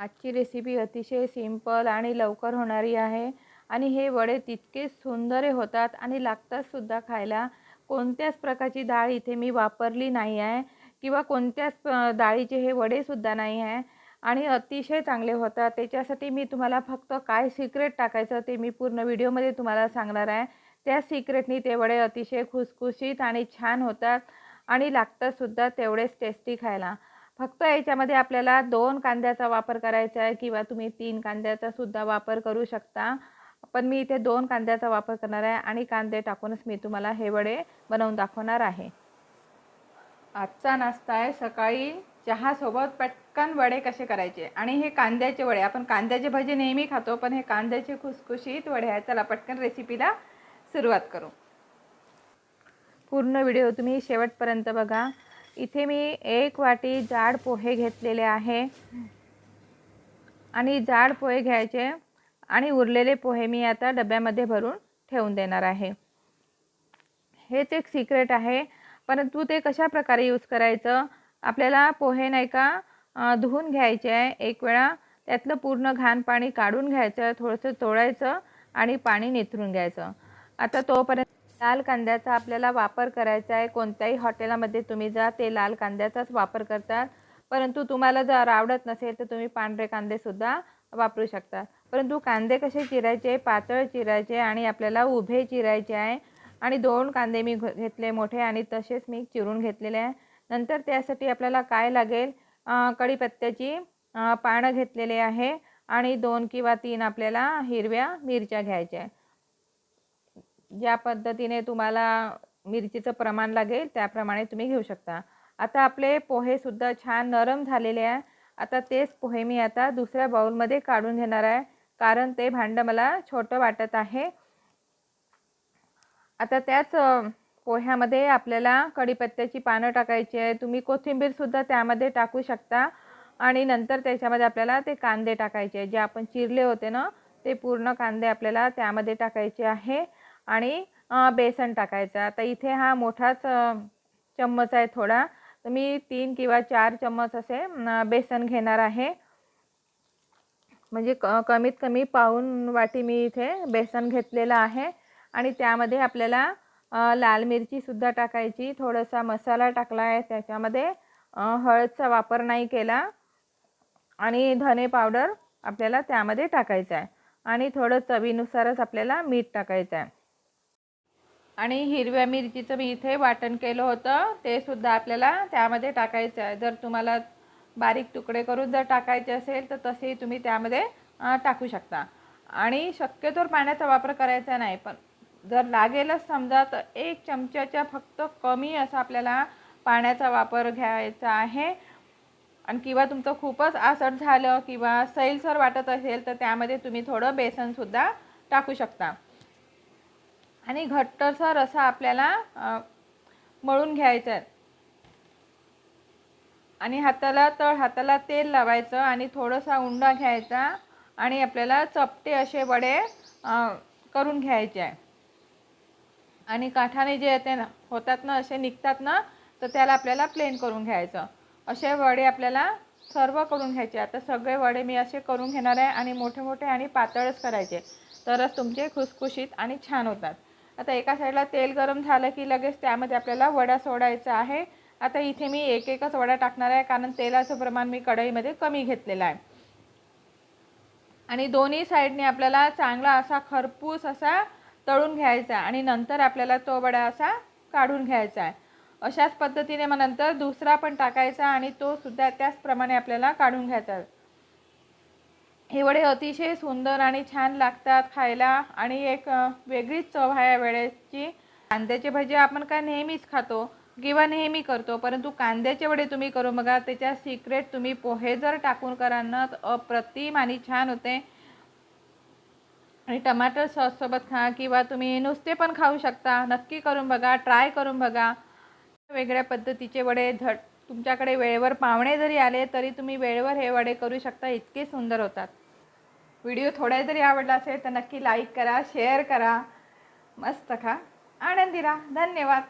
आजची रेसिपी अतिशय सिंपल आणि लवकर होणारी आहे. आणि हे वडे तितकेच सुंदर होतात आणि लागतातसुद्धा खायला. कोणत्याच प्रकारची डाळ इथे मी वापरली नाही आहे. किंवा कोणत्याच डाळीचे हे वडेसुद्धा नाही आहे. आणि अतिशय चांगले होतात. त्याच्यासाठी मी तुम्हाला फक्त काय सिक्रेट टाकायचं ते मी पूर्ण व्हिडिओमध्ये तुम्हाला सांगणार आहे. त्या सिक्रेटनी ते वडे अतिशय खुसखुशीत आणि छान होतात. आणि लागतातसुद्धा तेवढेच टेस्टी खायला. फक्त याच्यामध्ये आपल्याला दोन कांद्याचा वापर करायचा आहे किंवा तुम्ही तीन कांद्याचा सुद्धा वापर करू शकता. पण मी इथे दोन कांद्याचा वापर करणार आहे आणि कांदे टाकूनच मी तुम्हाला हे वडे बनवून दाखवणार आहे. आजचा नाश्ता आहे. सकाळी चहासोबत पटकन वडे कसे करायचे? आणि हे कांद्याचे वडे आपण कांद्याचे भजे नेहमी खातो पण हे कांद्याचे खुसखुशीत वडे आहेत. चला पटकन रेसिपीला सुरुवात करू. पूर्ण व्हिडिओ तुम्ही शेवटपर्यंत बघा. इथे मी एक वाटी जाड पोहे घेतलेले आहे. आणि जाड पोहे घ्यायचे आणि उरलेले पोहे मी आता डब्यामध्ये भरून ठेवून देणार आहे. हेच एक सिक्रेट आहे. परंतु ते कशा प्रकारे यूज करायचं? आपल्याला पोहे नाही का धुवून घ्यायचे आहे. एक वेळा त्यातलं पूर्ण घाण पाणी काढून घ्यायचं थोडंसं तोडायचं आणि पाणी निथरून घ्यायचं. आता तोपर्यंत लाल कांद्याचा आपल्याला वापर करायचा आहे. कोणत्याही हॉटेलामध्ये तुम्ही जा ते लाल कांद्याचाच वापर करतात. परंतु तुम्हाला जर आवडत नसेल तर तुम्ही पांढरे कांदेसुद्धा वापरू शकता. परंतु कांदे कसे चिरायचे? पातळ चिरायचे आणि आपल्याला उभे चिरायचे आहे. आणि दोन कांदे मी घ- घेतले मोठे आणि तसेच मी चिरून घेतलेले आहे. नंतर त्यासाठी आपल्याला काय लागेल? कढीपत्त्याची पानं घेतलेले आहे. आणि दोन किंवा तीन आपल्याला हिरव्या मिरच्या घ्यायच्या आहे. ज्या पद्धतीने तुम्हाला मिरचीचं प्रमाण लागेल त्याप्रमाणे तुम्ही घेऊ शकता. आता आपले पोहेसुद्धा छान नरम झालेले आहे. आता तेच पोहे मी आता दुसऱ्या बाऊलमध्ये काढून घेणार आहे कारण ते भांडं मला छोटं वाटत आहे. आता त्याच पोह्यामध्ये आपल्याला कढीपत्त्याची पानं टाकायची आहे. तुम्ही कोथिंबीरसुद्धा त्यामध्ये टाकू शकता आणि नंतर त्याच्यामध्ये आपल्याला ते कांदे टाकायचे आहे. जे आपण चिरले होते ना ते पूर्ण कांदे आपल्याला त्यामध्ये टाकायचे आहे. आणि बेसन टाकायचं. आता इथे हा मोठाच चम्मच आहे थोडा. तर मी तीन किंवा चार चम्मच असे बेसन घेणार आहे. म्हणजे क कमीत कमी पाऊन वाटी मी इथे बेसन घेतलेलं आहे. आणि त्यामध्ये आपल्याला लाल मिरचीसुद्धा टाकायची. थोडासा मसाला टाकला आहे. त्याच्यामध्ये हळदचा वापर नाही केला. आणि धने पावडर आपल्याला त्यामध्ये टाकायचं आहे. आणि थोडं चवीनुसारच आपल्याला मीठ टाकायचं आहे. आणि हिरव्या मिरचीचं मी इथे वाटण केलं होतं. ते सुद्धा आपल्याला त्यामध्ये टाकायचं आहे. जर तुम्हाला बारीक तुकडे करून जर टाकायचे असेल तर तसेही तुम्ही त्यामध्ये टाकू शकता. आणि शक्यतोवर पाण्याचा वापर करायचा नाही पण जर लागेलच समजा तर एक चमच्याच्या फक्त कमी असा आपल्याला पाण्याचा वापर घ्यायचा आहे. आणि किंवा तुमचं खूपच आसट झालं किंवा सैलसर वाटत असेल तर त्यामध्ये तुम्ही थोडं बेसनसुद्धा टाकू शकता. आणि घट्टसर असा आपल्याला मळून घ्यायचा आहे. आणि हाताला तळ हाताला तेल लावायचं आणि थोडासा उंडा घ्यायचा आणि आपल्याला चपटे असे वडे करून घ्यायचे आहे. आणि काठाने जे येते ना होतात ना असे निघतात ना तर त्याला आपल्याला प्लेन करून घ्यायचं. असे वडे आपल्याला सर्व करून घ्यायचे. आता सगळे वडे मी असे करून घेणार आहे आणि मोठे मोठे आणि पातळच करायचे. तरच तुमचे खुसखुशीत आणि छान होतात. आता एका साईडला तेल गरम झालं की लगेच त्यामध्ये आपल्याला वडा सोडायचा आहे. आता इथे मी एक एकच वडा टाकणार आहे कारण तेलाचं प्रमाण मी कढईमध्ये कमी घेतलेलं आहे. आणि दोन्ही साईडने आपल्याला चांगला असा खरपूस असा तळून घ्यायचा आहे आणि नंतर आपल्याला तो वडा असा काढून घ्यायचा आहे. अशाच पद्धतीने मग नंतर दुसरा पण टाकायचा आणि तो सुद्धा त्याचप्रमाणे आपल्याला काढून घ्यायचा आहे. हे वडे अतिशय सुंदर आणि छान लागतात खायला आणि एक वेगळीच चव आहे या वेळेची. कांद्याचे भजे आपण काय नेहमीच खातो किंवा नेहमी करतो परंतु कांद्याचे वडे तुम्ही करून बघा त्याच्या सिक्रेट तुम्ही पोहे जर टाकून करा ना तर अप्रतिम आणि छान होते. आणि टमाटर सॉससोबत खा किंवा तुम्ही नुसते पण खाऊ शकता. नक्की करून बघा ट्राय करून बघा. वेगळ्या पद्धतीचे वडे झट तुमच्याकडे वेळेवर पाहुणे जरी आले तरी तुम्ही वेळेवर हे वडे करू शकता इतके सुंदर होतात. व्हिडिओ थोडा जरी आवडला असेल तर नक्की लाईक करा शेअर करा. मस्त खा. आनंदी राहा धन्यवाद.